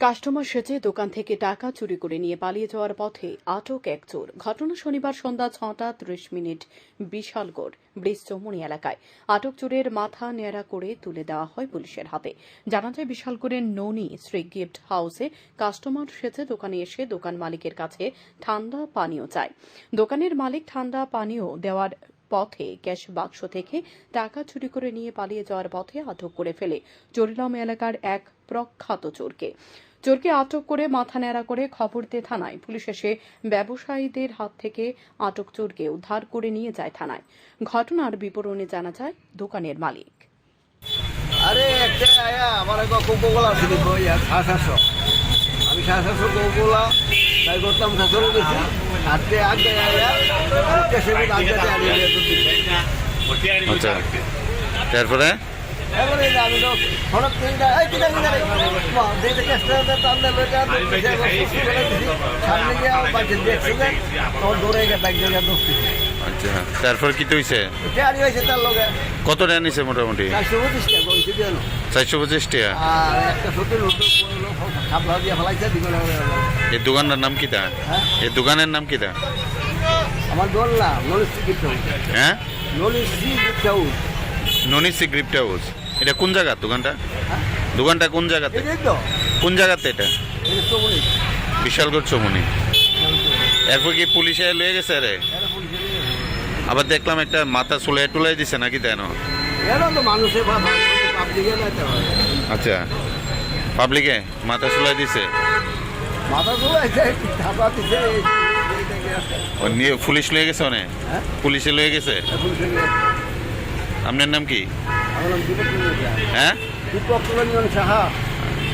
Customer সেজে দোকান থেকে টাকা চুরি করে নিয়ে পালিয়ে যাওয়ার পথে আটক এক চোর। ঘটনা শনিবার সন্ধ্যা ছটা ত্রিশ মিনিট বিশালগড় ব্রিজ এলাকায়। আটক চোরের মাথা নেড়া করে তুলে দেওয়া হয় পুলিশের হাতে। জানা যায়, বিশালগড়ের ননি শ্রী গিফট হাউসে কাস্টমার সেজে দোকানে এসে দোকান মালিকের কাছে ঠান্ডা পানীয় চায়। দোকানের মালিক ঠান্ডা পানীয় দেওয়ার পথে ক্যাশ বাক্স থেকে টাকা চুরি করে নিয়ে পালিয়ে যাওয়ার পথে আটক করে ফেলে চরিলাম এলাকার এক প্রখ্যাত চোরকে। চোরকে আটক করে মাথা ন্যাড়া করে খবর দিয়ে থানায়। পুলিশ এসে ব্যবসায়ীদের হাত থেকে আটক চোরকে উদ্ধার করে নিয়ে যায় থানায়। ঘটনার বিবরণে জানা যায়, দোকানের মালিক। আরে, একটা আয়া, আমার ছিল তো ইয়া সাড়ে সাতশো আমি সাড়ে সাতশো কোকোকোলা তাই করতাম সাতশো গেছি হাতে আগে আজকে আগে আনিয়ে আচ্ছা। তারপরে? আমি তো হঠাৎ সামনে গিয়ে বাচ্চা দেখছে তখন দৌড়ে আচ্ছা তারপর কি লগে। কত টাকা নিছে মোটামুটি? চারশো পঁচিশ টাকা এই দোকানটার নাম কি তা এই দোকানের নাম কি তা আমার হ্যাঁ গিফট ননিসি গ্রিপ্ট হাউস এটা কোন জায়গা দোকানটা? দোকানটা কোন জায়গাতে কোন জায়গাতে এটা? বিশালগড় চৌমনি। এরপর কি পুলিশে লয়ে গেছে রে আবার দেখলাম একটা মাথা চুলাই টুলাই দিছে নাকি তাই না এরা তো মানুষের ভাষা পাবলিকে যাইতে হয়। আচ্ছা। পাবলিকে মাথা চুলাই দিছে? নিয়ে পুলিশ লয়ে গেছে অনেক হ্যাঁ? পুলিশে লয়ে গেছে? আপনার নাম কি? হ্যাঁ? দীপক সাহা।